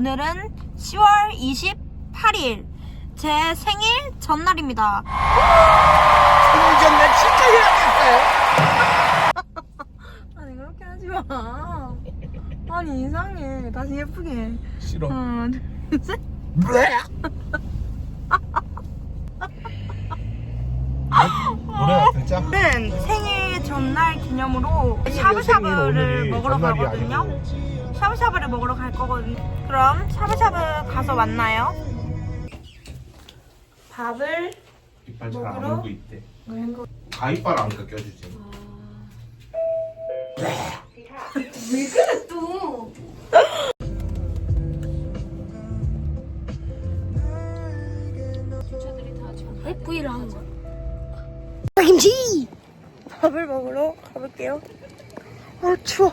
오늘은 10월 28일 제 생일 전날입니다. 생일 전날 축하해야겠어요. 아니 그렇게 하지 마. 아니 이상해. 다시 예쁘게. 싫어. 하나, 둘, 셋. 뭐래 진짜? 오늘은 생일 전날 기념으로 샤브샤브를 먹으러 가거든요. 샤브샤브를 먹으러 갈 거거든요. 그럼 샤브샤브 가서 만나요. 밥을 이빨 잘 안 먹으러? 물고 있대. 가이빨 안 깎여주지. FV를 하는 거야. 밥을 먹으러 가볼게요. 아 추워.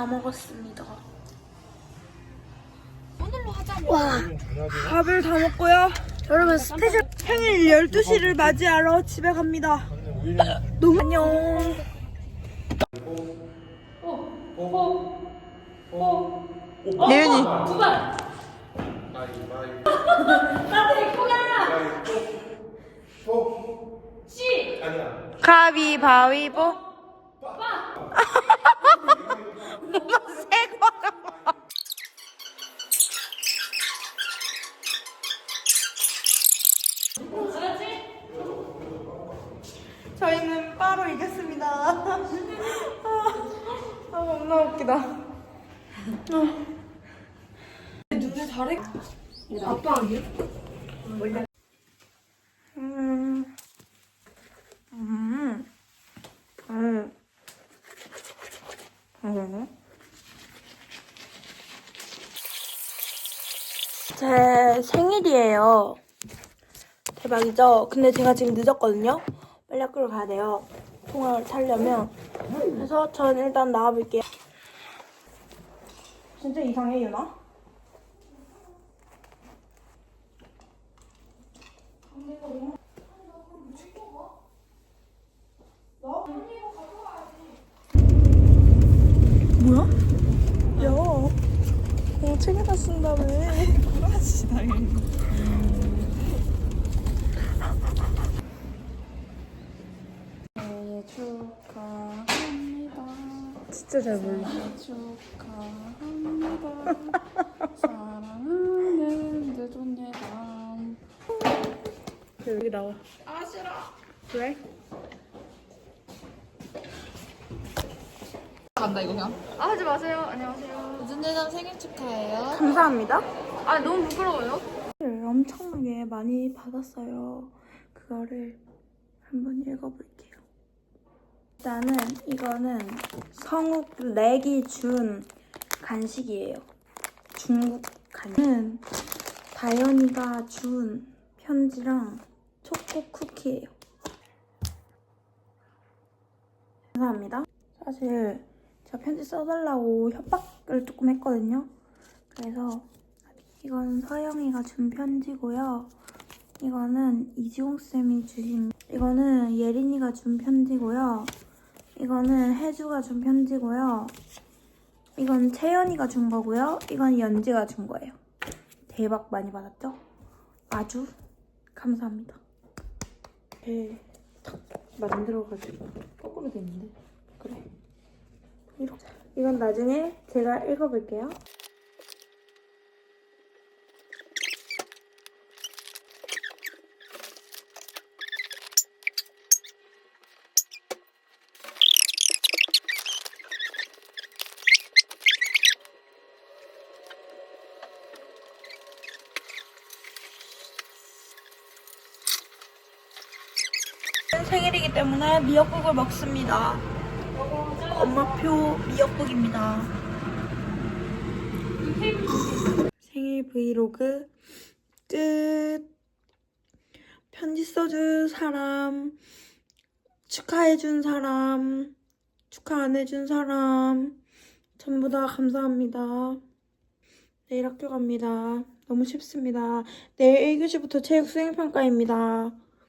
다 먹었습니다. 오늘로 하자. 밥을 다 먹고요. 여러분 스페셜 생일 12시를 맞이하러 집에 갑니다. 너무 안녕. 예은이 가위바위보 엄마 새 거야 저희는 빠로 이겼습니다. 아, 아 겁나 웃기다. 아. 눈에 잘해? 아빠 아니야? 음. 음. 음. 음. 제 생일이에요. 대박이죠? 근데 제가 지금 늦었거든요? 빨리 학교를 가야 돼요. 통화를 타려면. 그래서 저는 일단 나와볼게요. 진짜 이상해, 유나? 뭐야? 야, 공책에다 쓴다며. 강아지 당연히. 생일 축하합니다. 진짜 잘 몰라. 생일 축하합니다. 사랑하는 대존예가. 여기 나와. 아, 싫어. 왜? 간다 이거 그냥. 아, 하지 마세요. 안녕하세요. 대존예장 생일 축하해요. 감사합니다. 아, 너무 부끄러워요. 엄청나게 많이 받았어요. 그거를 한번 읽어볼게요. 일단은 이거는 성욱 렉이 준 간식이에요. 중국 간식은 다현이가 준 편지랑 초코 쿠키예요. 감사합니다. 사실 제가 편지 써달라고 협박을 조금 했거든요. 그래서 이거는 서영이가 준 편지고요. 이거는 이지홍 쌤이 주신 이거는 예린이가 준 편지고요. 이거는 혜주가 준 편지고요. 이건 채연이가 준 거고요. 이건 연지가 준 거예요. 대박 많이 받았죠? 아주 감사합니다. 네, 탁 만들어가지고 거꾸로 돼 있는데 그래. 이렇게 이건 나중에 제가 읽어볼게요. 생일이기 때문에 미역국을 먹습니다. 엄마표 미역국입니다. 생일 브이로그 끝. 편지 써준 사람, 축하해준 사람, 축하 안 해준 사람, 전부 다 감사합니다. 내일 학교 갑니다. 너무 쉽습니다. 내일 1교시부터 체육 수행평가입니다.